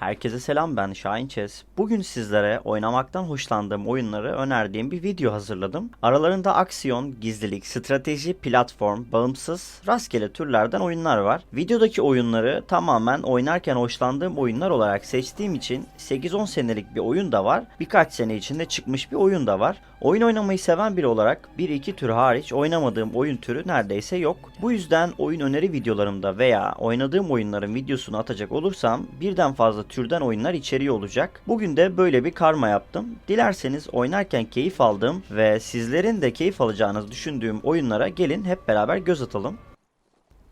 Herkese selam ben Şahin Çez. Bugün sizlere oynamaktan hoşlandığım oyunları önerdiğim bir video hazırladım. Aralarında aksiyon, gizlilik, strateji, platform, bağımsız, rastgele türlerden oyunlar var. Videodaki oyunları tamamen oynarken hoşlandığım oyunlar olarak seçtiğim için 8-10 senelik bir oyun da var. Birkaç sene içinde çıkmış bir oyun da var. Oyun oynamayı seven biri olarak 1-2 tür hariç oynamadığım oyun türü neredeyse yok. Bu yüzden oyun öneri videolarımda veya oynadığım oyunların videosunu atacak olursam birden fazla türden oyunlar içeriği olacak. Bugün de böyle bir karma yaptım. Dilerseniz oynarken keyif aldığım ve sizlerin de keyif alacağınızı düşündüğüm oyunlara gelin hep beraber göz atalım.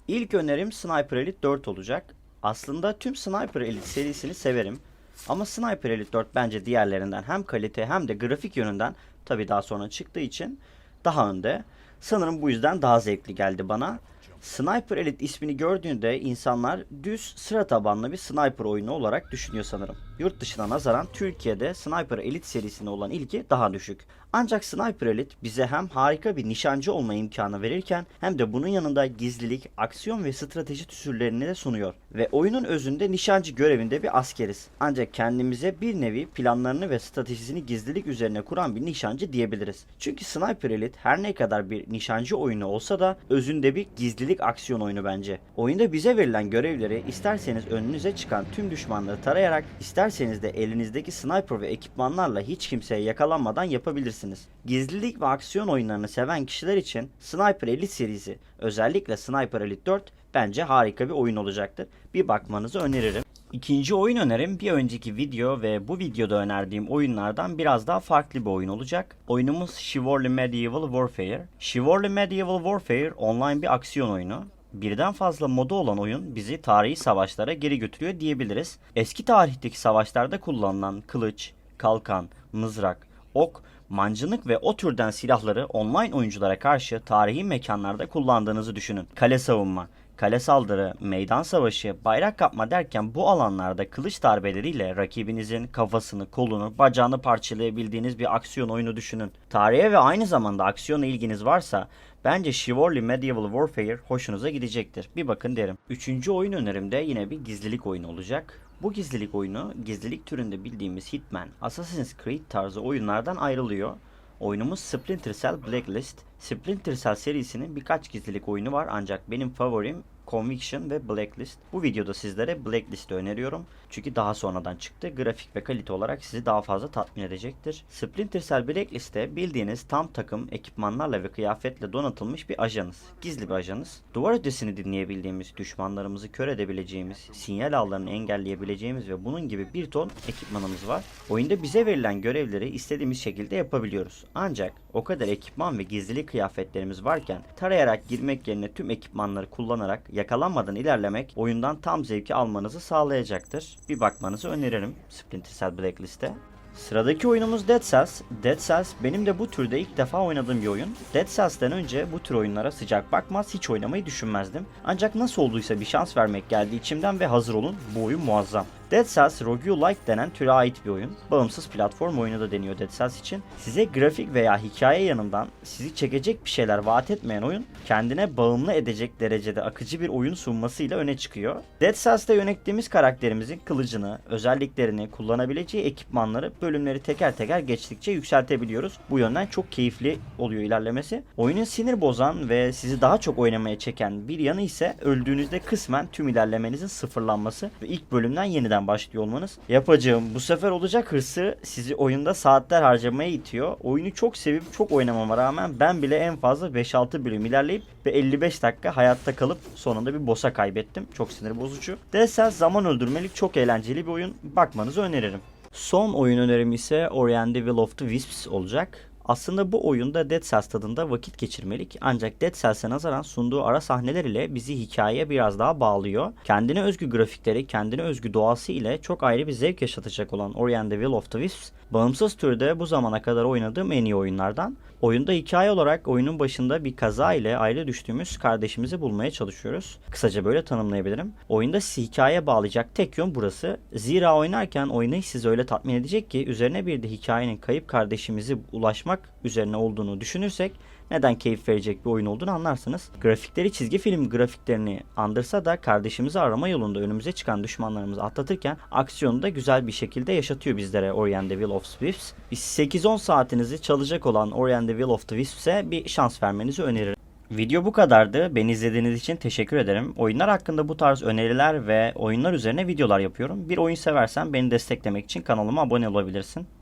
İlk önerim Sniper Elite 4 olacak. Aslında tüm Sniper Elite serisini severim. Ama Sniper Elite 4 bence diğerlerinden hem kalite hem de grafik yönünden tabi daha sonra çıktığı için daha önde. Sanırım bu yüzden daha zevkli geldi bana. Sniper Elite ismini gördüğünde insanlar düz sıra tabanlı bir sniper oyunu olarak düşünüyor sanırım. Yurt dışına nazaran Türkiye'de Sniper Elite serisine olan ilgi daha düşük. Ancak Sniper Elite bize hem harika bir nişancı olma imkanı verirken hem de bunun yanında gizlilik, aksiyon ve strateji türlerini de sunuyor. Ve oyunun özünde nişancı görevinde bir askeriz. Ancak kendimize bir nevi planlarını ve stratejisini gizlilik üzerine kuran bir nişancı diyebiliriz. Çünkü Sniper Elite her ne kadar bir nişancı oyunu olsa da özünde bir gizlilik aksiyon oyunu bence. Oyunda bize verilen görevleri isterseniz önünüze çıkan tüm düşmanları tarayarak isterseniz de elinizdeki sniper ve ekipmanlarla hiç kimseye yakalanmadan yapabilirsiniz. Gizlilik ve aksiyon oyunlarını seven kişiler için Sniper Elite serisi özellikle Sniper Elite 4 bence harika bir oyun olacaktır. Bir bakmanızı öneririm. İkinci oyun önerim bir önceki video ve bu videoda önerdiğim oyunlardan biraz daha farklı bir oyun olacak. Oyunumuz Chivalry Medieval Warfare. Chivalry Medieval Warfare online bir aksiyon oyunu. Birden fazla modu olan oyun bizi tarihi savaşlara geri götürüyor diyebiliriz. Eski tarihteki savaşlarda kullanılan kılıç, kalkan, mızrak, ok, mancınık ve o türden silahları online oyunculara karşı tarihi mekanlarda kullandığınızı düşünün. Kale savunma, kale saldırı, meydan savaşı, bayrak kapma derken bu alanlarda kılıç darbeleriyle rakibinizin kafasını, kolunu, bacağını parçalayabildiğiniz bir aksiyon oyunu düşünün. Tarihe ve aynı zamanda aksiyona ilginiz varsa bence Chivalry Medieval Warfare hoşunuza gidecektir. Bir bakın derim. Üçüncü oyun önerimde yine bir gizlilik oyunu olacak. Bu gizlilik oyunu gizlilik türünde bildiğimiz Hitman, Assassin's Creed tarzı oyunlardan ayrılıyor. Oyunumuz Splinter Cell Blacklist. Splinter Cell serisinin birkaç gizlilik oyunu var ancak benim favorim Conviction ve Blacklist. Bu videoda sizlere Blacklist'i öneriyorum. Çünkü daha sonradan çıktı. Grafik ve kalite olarak sizi daha fazla tatmin edecektir. Splinter Cell Blacklist'te bildiğiniz tam takım ekipmanlarla ve kıyafetle donatılmış bir ajanız. Gizli bir ajanız. Duvar ötesini dinleyebildiğimiz, düşmanlarımızı kör edebileceğimiz, sinyal ağlarını engelleyebileceğimiz ve bunun gibi bir ton ekipmanımız var. Oyunda bize verilen görevleri istediğimiz şekilde yapabiliyoruz. Ancak o kadar ekipman ve gizli kıyafetlerimiz varken tarayarak girmek yerine tüm ekipmanları kullanarak yakalanmadan ilerlemek oyundan tam zevki almanızı sağlayacaktır. Bir bakmanızı öneririm Splinter Cell Blacklist'e. Sıradaki oyunumuz Dead Cells. Dead Cells benim de bu türde ilk defa oynadığım bir oyun. Dead Cells'ten önce bu tür oyunlara sıcak bakmaz hiç oynamayı düşünmezdim. Ancak nasıl olduysa bir şans vermek geldi içimden ve hazır olun bu oyun muazzam. Dead Cells Roguelike denen türe ait bir oyun. Bağımsız platform oyunu da deniyor Dead Cells için. Size grafik veya hikaye yanından sizi çekecek bir şeyler vaat etmeyen oyun, kendine bağımlı edecek derecede akıcı bir oyun sunmasıyla öne çıkıyor. Dead Cells'te yönettiğimiz karakterimizin kılıcını, özelliklerini, kullanabileceği ekipmanları, bölümleri teker teker geçtikçe yükseltebiliyoruz. Bu yönden çok keyifli oluyor ilerlemesi. Oyunun sinir bozan ve sizi daha çok oynamaya çeken bir yanı ise öldüğünüzde kısmen tüm ilerlemenizin sıfırlanması ve ilk bölümden yeniden başlıyor olmanız. Yapacağım bu sefer olacak hırsı sizi oyunda saatler harcamaya itiyor. Oyunu çok sevip çok oynamama rağmen ben bile en fazla 5-6 bölüm ilerleyip ve 55 dakika hayatta kalıp sonunda bir boss'a kaybettim. Çok sinir bozucu. Cells zaman öldürmelik çok eğlenceli bir oyun. Bakmanızı öneririm. Son oyun önerim ise Ori and the Will of the Wisps olacak. Aslında bu oyunda Dead Cells tadında vakit geçirmelik ancak Dead Cells'e nazaran sunduğu ara sahneler ile bizi hikayeye biraz daha bağlıyor. Kendine özgü grafikleri, kendine özgü doğası ile çok ayrı bir zevk yaşatacak olan Ori and the Will of the Wisps, bağımsız türde bu zamana kadar oynadığım en iyi oyunlardan. Oyunda hikaye olarak oyunun başında bir kaza ile ayrı düştüğümüz kardeşimizi bulmaya çalışıyoruz. Kısaca böyle tanımlayabilirim. Oyunda hikayeye bağlayacak tek yön burası. Zira oynarken oynayış sizi öyle tatmin edecek ki üzerine bir de hikayenin kayıp kardeşimizi ulaşmak üzerine olduğunu düşünürsek neden keyif verecek bir oyun olduğunu anlarsınız. Grafikleri çizgi film grafiklerini andırsa da kardeşimizi arama yolunda önümüze çıkan düşmanlarımızı atlatırken aksiyonu da güzel bir şekilde yaşatıyor bizlere Ori and the Will of Wisps. 8-10 saatinizi çalacak olan Ori and the Will of the Wisps'e bir şans vermenizi öneririm. Video bu kadardı. Beni izlediğiniz için teşekkür ederim. Oyunlar hakkında bu tarz öneriler ve oyunlar üzerine videolar yapıyorum. Bir oyun seversen beni desteklemek için kanalıma abone olabilirsin.